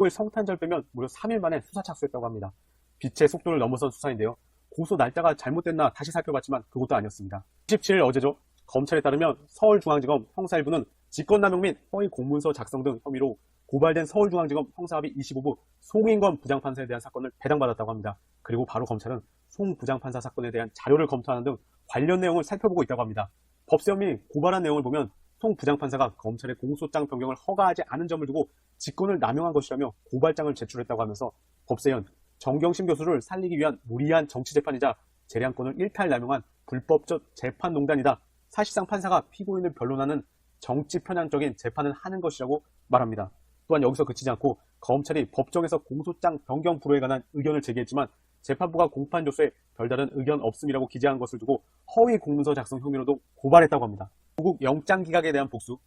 의 성탄절 빼면 무려 3일 만에 수사 착수했다고 합니다. 빛의 속도를 넘어선 수사인데요. 고소 날짜가 잘못됐나 다시 살펴봤지만 그것도 아니었습니다. 17일 어제죠. 검찰에 따르면 서울중앙지검 형사 1부는 직권남용 및 허위 공문서 작성 등 혐의로 고발된 서울중앙지검 형사합의 25부 송인건 부장판사에 대한 사건을 배당받았다고 합니다. 그리고 바로 검찰은 송 부장판사 사건에 대한 자료를 검토하는 등 관련 내용을 살펴보고 있다고 합니다. 법세움이 고발한 내용을 보면 송 부장판사가 검찰의 공소장 변경을 허가하지 않은 점을 두고 직권을 남용한 것이라며 고발장을 제출했다고 하면서 법세현 정경심 교수를 살리기 위한 무리한 정치재판이자 재량권을 일탈 남용한 불법적 재판농단이다. 사실상 판사가 피고인을 변론하는 정치 편향적인 재판을 하는 것이라고 말합니다. 또한 여기서 그치지 않고 검찰이 법정에서 공소장 변경 불허에 관한 의견을 제기했지만 재판부가 공판 조서에 별다른 의견 없음이라고 기재한 것을 두고 허위 공문서 작성 혐의로도 고발했다고 합니다. 조국 영장 기각에 대한 복수,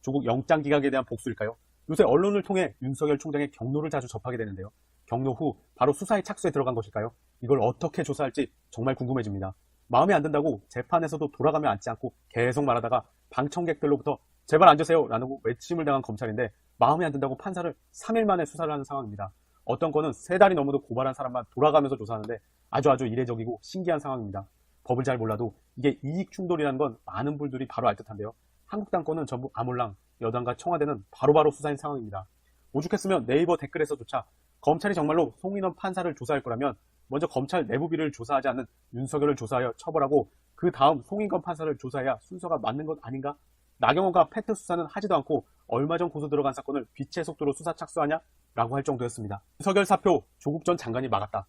조국 영장 기각에 대한 복수일까요? 요새 언론을 통해 윤석열 총장의 경로를 자주 접하게 되는데요. 경로 후 바로 수사에 착수에 들어간 것일까요? 이걸 어떻게 조사할지 정말 궁금해집니다. 마음에 안 든다고 재판에서도 돌아가면 앉지 않고 계속 말하다가 방청객들로부터 제발 앉으세요 라는 외침을 당한 검찰인데 마음에 안 든다고 판사를 3일 만에 수사를 하는 상황입니다. 어떤 건은 세 달이 넘어도 고발한 사람만 돌아가면서 조사하는데 아주 아주 이례적이고 신기한 상황입니다. 법을 잘 몰라도 이게 이익 충돌이라는 건 많은 분들이 바로 알 듯한데요. 한국당 건은 전부 아몰랑, 여당과 청와대는 바로바로 수사인 상황입니다. 오죽했으면 네이버 댓글에서조차 검찰이 정말로 송인원 판사를 조사할 거라면 먼저 검찰 내부비를 조사하지 않는 윤석열을 조사하여 처벌하고 그 다음 송인건 판사를 조사해야 순서가 맞는 것 아닌가? 나경원과 패트 수사는 하지도 않고 얼마 전 고소 들어간 사건을 빛의 속도로 수사 착수하냐? 라고 할 정도였습니다. 윤석열 사표 조국 전 장관이 막았다.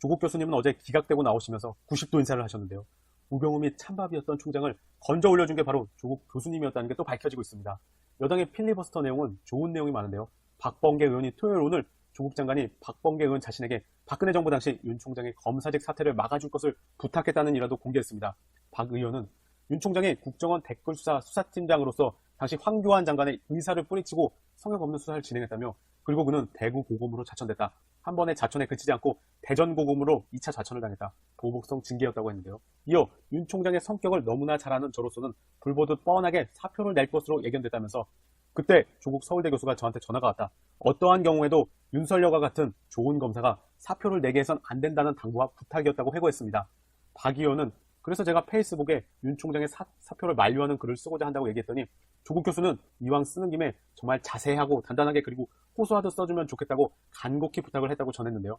조국 교수님은 어제 기각되고 나오시면서 90도 인사를 하셨는데요. 우병우 및 찬밥이었던 총장을 건져 올려준 게 바로 조국 교수님이었다는 게 또 밝혀지고 있습니다. 여당의 필리버스터 내용은 좋은 내용이 많은데요. 박범계 의원이 토요일 오늘 조국 장관이 박범계 의원 자신에게 박근혜 정부 당시 윤 총장의 검사직 사퇴를 막아줄 것을 부탁했다는 일화도 공개했습니다. 박 의원은 윤 총장이 국정원 댓글 수사 수사팀장으로서 당시 황교안 장관의 의사를 뿌리치고 성역 없는 수사를 진행했다며 그리고 그는 대구 고검으로 자천됐다. 한 번의 자천에 그치지 않고 대전 고검으로 2차 자천을 당했다. 보복성 징계였다고 했는데요. 이어 윤 총장의 성격을 너무나 잘 아는 저로서는 불보듯 뻔하게 사표를 낼 것으로 예견됐다면서 그때 조국 서울대 교수가 저한테 전화가 왔다. 어떠한 경우에도 윤석열과 같은 좋은 검사가 사표를 내게 해선 안 된다는 당부와 부탁이었다고 회고했습니다. 박 의원은 그래서 제가 페이스북에 윤 총장의 사, 사표를 만류하는 글을 쓰고자 한다고 얘기했더니 조국 교수는 이왕 쓰는 김에 정말 자세하고 단단하게 그리고 호소하듯 써주면 좋겠다고 간곡히 부탁을 했다고 전했는데요.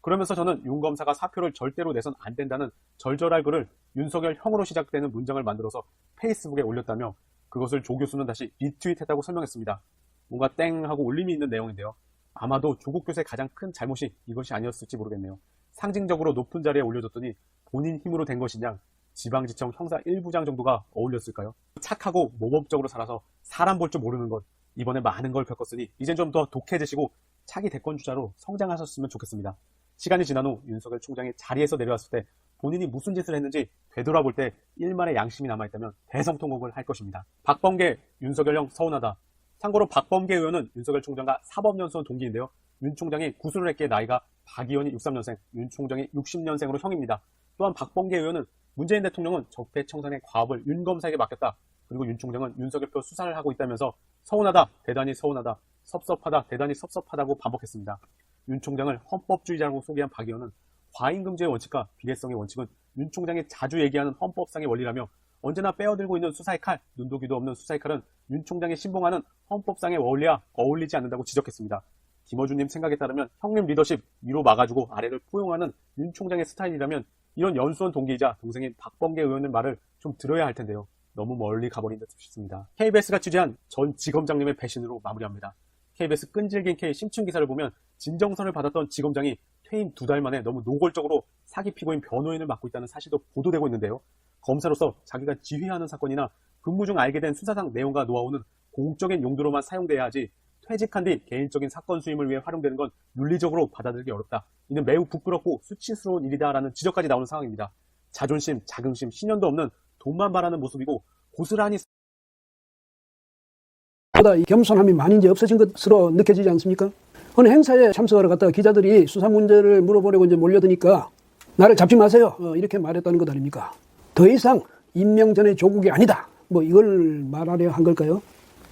그러면서 저는 윤 검사가 사표를 절대로 내선 안 된다는 절절할 글을 윤석열 형으로 시작되는 문장을 만들어서 페이스북에 올렸다며 그것을 조 교수는 다시 리트윗했다고 설명했습니다. 뭔가 땡 하고 울림이 있는 내용인데요. 아마도 조국 교수의 가장 큰 잘못이 이것이 아니었을지 모르겠네요. 상징적으로 높은 자리에 올려줬더니 본인 힘으로 된 것이냐 지방지청 형사 1부장 정도가 어울렸을까요? 착하고 모범적으로 살아서 사람 볼 줄 모르는 것 이번에 많은 걸 겪었으니 이젠 좀 더 독해지시고 차기 대권 주자로 성장하셨으면 좋겠습니다. 시간이 지난 후 윤석열 총장이 자리에서 내려왔을 때 본인이 무슨 짓을 했는지 되돌아볼 때 일말의 양심이 남아있다면 대성통곡을 할 것입니다. 박범계, 윤석열형 서운하다. 참고로 박범계 의원은 윤석열 총장과 사법연수원 동기인데요. 윤 총장이 구술을 했기에 나이가 박 의원이 63년생, 윤 총장이 60년생으로 형입니다. 또한 박범계 의원은 문재인 대통령은 적폐청산의 과업을 윤 검사에게 맡겼다. 그리고 윤 총장은 윤석열표 수사를 하고 있다면서 서운하다, 대단히 서운하다, 섭섭하다, 대단히 섭섭하다고 반복했습니다. 윤 총장을 헌법주의자라고 소개한 박 의원은 과잉금지의 원칙과 비례성의 원칙은 윤 총장이 자주 얘기하는 헌법상의 원리라며 언제나 빼어들고 있는 수사의 칼, 눈도 귀도 없는 수사의 칼은 윤 총장이 신봉하는 헌법상의 원리와 어울리지 않는다고 지적했습니다. 김어준님 생각에 따르면 형님 리더십 위로 막아주고 아래를 포용하는 윤 총장의 스타일이라면 이런 연수원 동기이자 동생인 박범계 의원의 말을 좀 들어야 할 텐데요. 너무 멀리 가버린 듯 싶습니다. KBS가 취재한 전 지검장님의 배신으로 마무리합니다. KBS 끈질긴 K 심층 기사를 보면 진정서를 받았던 지검장이 퇴임 두 달 만에 너무 노골적으로 사기 피고인 변호인을 맡고 있다는 사실도 보도되고 있는데요. 검사로서 자기가 지휘하는 사건이나 근무 중 알게 된 수사상 내용과 노하우는 공적인 용도로만 사용돼야 하지 퇴직한 뒤 개인적인 사건 수임을 위해 활용되는 건 윤리적으로 받아들이기 어렵다. 이는 매우 부끄럽고 수치스러운 일이다라는 지적까지 나오는 상황입니다. 자존심, 자긍심, 신념도 없는 돈만 바라는 모습이고 고스란히 보다 이 겸손함이 많이 이제 없어진 것으로 느껴지지 않습니까? 어느 행사에 참석하러 갔다가 기자들이 수사 문제를 물어보려고 이제 몰려드니까 나를 잡지 마세요. 어, 이렇게 말했다는 것 아닙니까? 더 이상 임명 전의 조국이 아니다. 뭐 이걸 말하려 한 걸까요?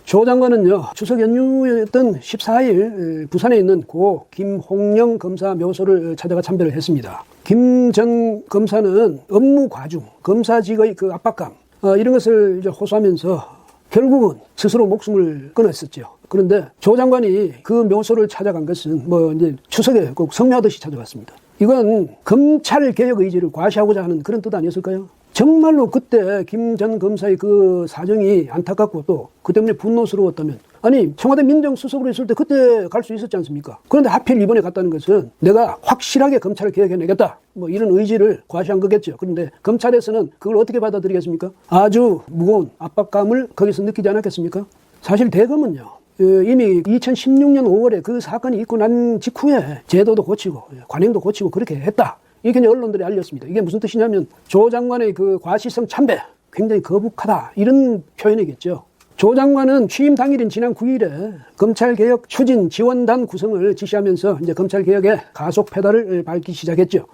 조 장관은요, 추석 연휴였던 14일 부산에 있는 고 김홍영 검사 묘소를 찾아가 참배를 했습니다. 김 전 검사는 업무 과중, 검사직의 그 압박감, 어, 이런 것을 이제 호소하면서 결국은 스스로 목숨을 끊었었죠. 그런데 조 장관이 그 묘소를 찾아간 것은 뭐 이제 추석에 꼭 성묘하듯이 찾아갔습니다. 이건 검찰 개혁 의지를 과시하고자 하는 그런 뜻 아니었을까요? 정말로 그때 김 전 검사의 그 사정이 안타깝고 또그 때문에 분노스러웠다면 아니 청와대 민정수석으로 있을 때 그때 갈 수 있었지 않습니까? 그런데 하필 이번에 갔다는 것은 내가 확실하게 검찰을 개혁해내겠다 뭐 이런 의지를 과시한 거겠죠. 그런데 검찰에서는 그걸 어떻게 받아들이겠습니까? 아주 무거운 압박감을 거기서 느끼지 않았겠습니까? 사실 대검은요. 어, 이미 2016년 5월에 그 사건이 있고 난 직후에 제도도 고치고 관행도 고치고 그렇게 했다. 이게 언론들이 알렸습니다. 이게 무슨 뜻이냐면 조 장관의 그 과시성 참배 굉장히 거북하다 이런 표현이겠죠. 조 장관은 취임 당일인 지난 9일에 검찰개혁 추진 지원단 구성을 지시하면서 이제 검찰개혁의 가속 페달을 밟기 시작했죠.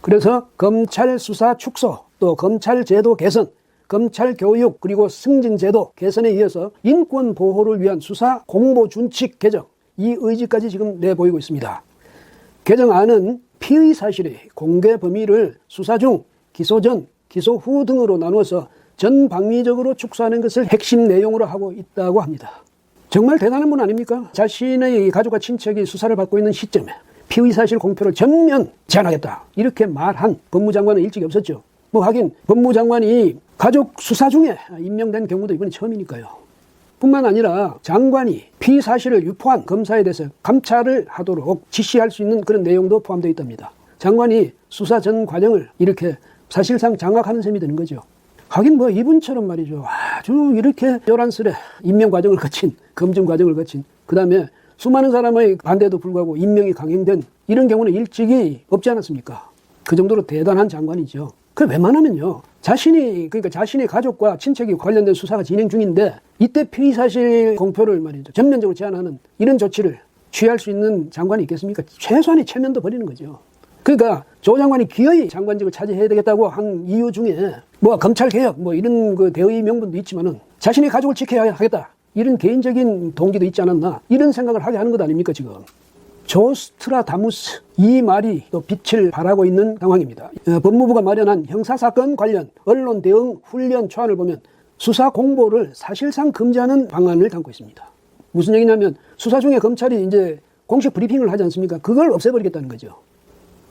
그래서 검찰 수사 축소, 또 검찰 제도 개선, 검찰 교육 그리고 승진 제도 개선에 이어서 인권 보호를 위한 수사 공보 준칙 개정 이 의지까지 지금 내보이고 있습니다. 개정안은 피의 사실의 공개 범위를 수사 중, 기소 전, 기소 후 등으로 나누어서 전방위적으로 축소하는 것을 핵심 내용으로 하고 있다고 합니다. 정말 대단한 분 아닙니까? 자신의 가족과 친척이 수사를 받고 있는 시점에 피의 사실 공표를 전면 제한하겠다. 이렇게 말한 법무장관은 일찍이 없었죠. 뭐 하긴 법무장관이 가족 수사 중에 임명된 경우도 이번이 처음이니까요. 뿐만 아니라 장관이 피의 사실을 유포한 검사에 대해서 감찰을 하도록 지시할 수 있는 그런 내용도 포함되어 있답니다. 장관이 수사 전 과정을 이렇게 사실상 장악하는 셈이 되는 거죠. 하긴 뭐 이분처럼 말이죠. 아주 이렇게 요란스레 임명 과정을 거친, 검증 과정을 거친, 그 다음에 수많은 사람의 반대에도 불구하고 임명이 강행된 이런 경우는 일찍이 없지 않았습니까? 그 정도로 대단한 장관이죠. 그 웬만하면요. 자신이, 그러니까 자신의 가족과 친척이 관련된 수사가 진행 중인데 이때 피의 사실 공표를 말이죠. 전면적으로 제한하는 이런 조치를 취할 수 있는 장관이 있겠습니까? 최소한의 체면도 버리는 거죠. 그러니까 조 장관이 기어이 장관직을 차지해야 되겠다고 한 이유 중에 뭐 검찰 개혁 뭐 이런 그 대의 명분도 있지만은 자신의 가족을 지켜야 하겠다 이런 개인적인 동기도 있지 않았나 이런 생각을 하게 하는 것 아닙니까 지금 조스트라다무스 이 말이 또 빛을 발하고 있는 상황입니다. 어, 법무부가 마련한 형사사건 관련 언론 대응 훈련 초안을 보면 수사 공보를 사실상 금지하는 방안을 담고 있습니다. 무슨 얘기냐면 수사 중에 검찰이 이제 공식 브리핑을 하지 않습니까? 그걸 없애버리겠다는 거죠.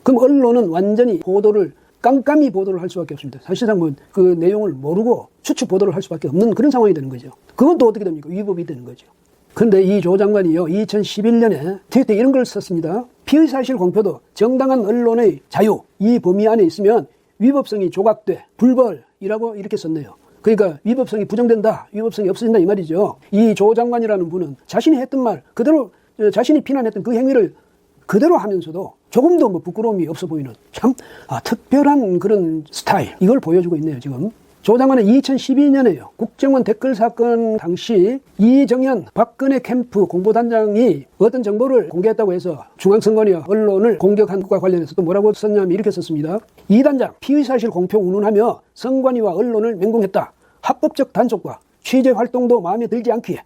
그럼 언론은 완전히 보도를 깜깜이 보도를 할 수밖에 없습니다. 사실상 뭐 그 내용을 모르고 추측 보도를 할 수밖에 없는 그런 상황이 되는 거죠. 그건 또 어떻게 됩니까? 위법이 되는 거죠. 그런데 이 조 장관이요, 2011년에 트위터에 이런 걸 썼습니다. 피의 사실 공표도 정당한 언론의 자유, 이 범위 안에 있으면 위법성이 조각돼, 불벌이라고 이렇게 썼네요. 그러니까 위법성이 부정된다, 위법성이 없어진다 이 말이죠. 이 조 장관이라는 분은 자신이 했던 말 그대로 어, 자신이 비난했던 그 행위를 그대로 하면서도 조금도 뭐 부끄러움이 없어 보이는 참 아, 특별한 그런 스타일 이걸 보여주고 있네요 지금. 조 장관은 2012년에요. 국정원 댓글 사건 당시 이정현 박근혜 캠프 공보단장이 어떤 정보를 공개했다고 해서 중앙선관위와 언론을 공격한 것과 관련해서 또 뭐라고 썼냐면 이렇게 썼습니다. 이 단장 피의 사실 공표 운운하며 선관위와 언론을 맹공했다. 합법적 단속과 취재 활동도 마음에 들지 않기에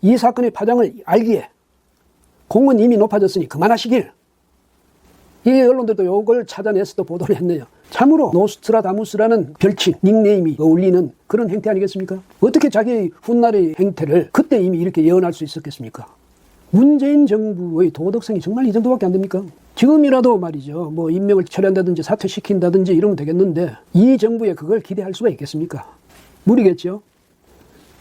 이 사건의 파장을 알기에 공은 이미 높아졌으니 그만하시길. 이 언론들도 요걸 찾아내서 또 보도를 했네요. 참으로 노스트라다무스라는 별칭, 닉네임이 어울리는 그런 행태 아니겠습니까? 어떻게 자기 훗날의 행태를 그때 이미 이렇게 예언할 수 있었겠습니까? 문재인 정부의 도덕성이 정말 이 정도밖에 안 됩니까? 지금이라도 말이죠. 뭐 임명을 처리한다든지 사퇴시킨다든지 이러면 되겠는데 이 정부에 그걸 기대할 수가 있겠습니까? 무리겠죠.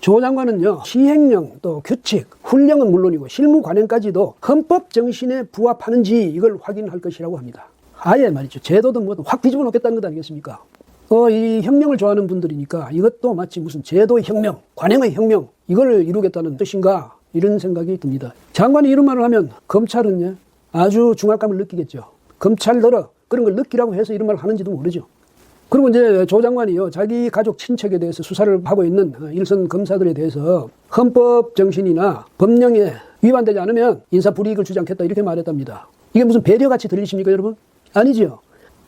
조 장관은요, 시행령, 또 규칙, 훈령은 물론이고 실무 관행까지도 헌법 정신에 부합하는지 이걸 확인할 것이라고 합니다. 아예 말이죠. 제도든 뭐든 확 뒤집어 놓겠다는 것 아니겠습니까? 어, 이 혁명을 좋아하는 분들이니까 이것도 마치 무슨 제도의 혁명, 관행의 혁명, 이걸 이루겠다는 뜻인가? 이런 생각이 듭니다. 장관이 이런 말을 하면 검찰은 요 아주 중압감을 느끼겠죠. 검찰들어 그런 걸 느끼라고 해서 이런 말을 하는지도 모르죠. 그리고 이제 조 장관이요, 자기 가족 친척에 대해서 수사를 하고 있는 일선 검사들에 대해서 헌법 정신이나 법령에 위반되지 않으면 인사 불이익을 주지 않겠다 이렇게 말했답니다. 이게 무슨 배려같이 들리십니까, 여러분? 아니지요.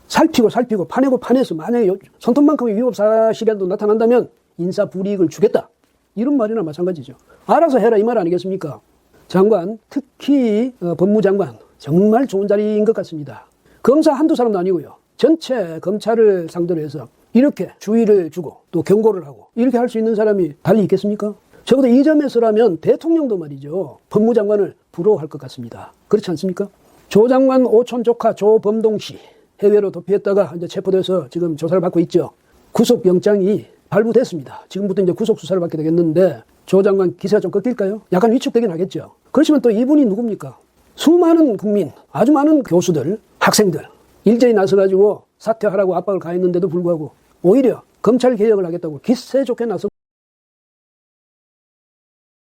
살피고 살피고 파내고 파내서 만약에 손톱만큼의 위법 사실이라도 나타난다면 인사 불이익을 주겠다. 이런 말이나 마찬가지죠. 알아서 해라 이 말 아니겠습니까? 장관, 특히 어, 법무장관 정말 좋은 자리인 것 같습니다. 검사 한두 사람도 아니고요. 전체 검찰을 상대로 해서 이렇게 주의를 주고 또 경고를 하고 이렇게 할 수 있는 사람이 달리 있겠습니까? 적어도 이 점에서라면 대통령도 말이죠. 법무장관을 부러워할 것 같습니다. 그렇지 않습니까? 조 장관 오촌 조카 조범동 씨 해외로 도피했다가 이제 체포돼서 지금 조사를 받고 있죠. 구속영장이 발부됐습니다. 지금부터 이제 구속 수사를 받게 되겠는데 조 장관 기세가 좀 꺾일까요? 약간 위축되긴 하겠죠. 그렇지만 또 이분이 누굽니까? 수많은 국민, 아주 많은 교수들, 학생들 일제히 나서가지고 사퇴하라고 압박을 가했는데도 불구하고 오히려 검찰 개혁을 하겠다고 기세 좋게 나서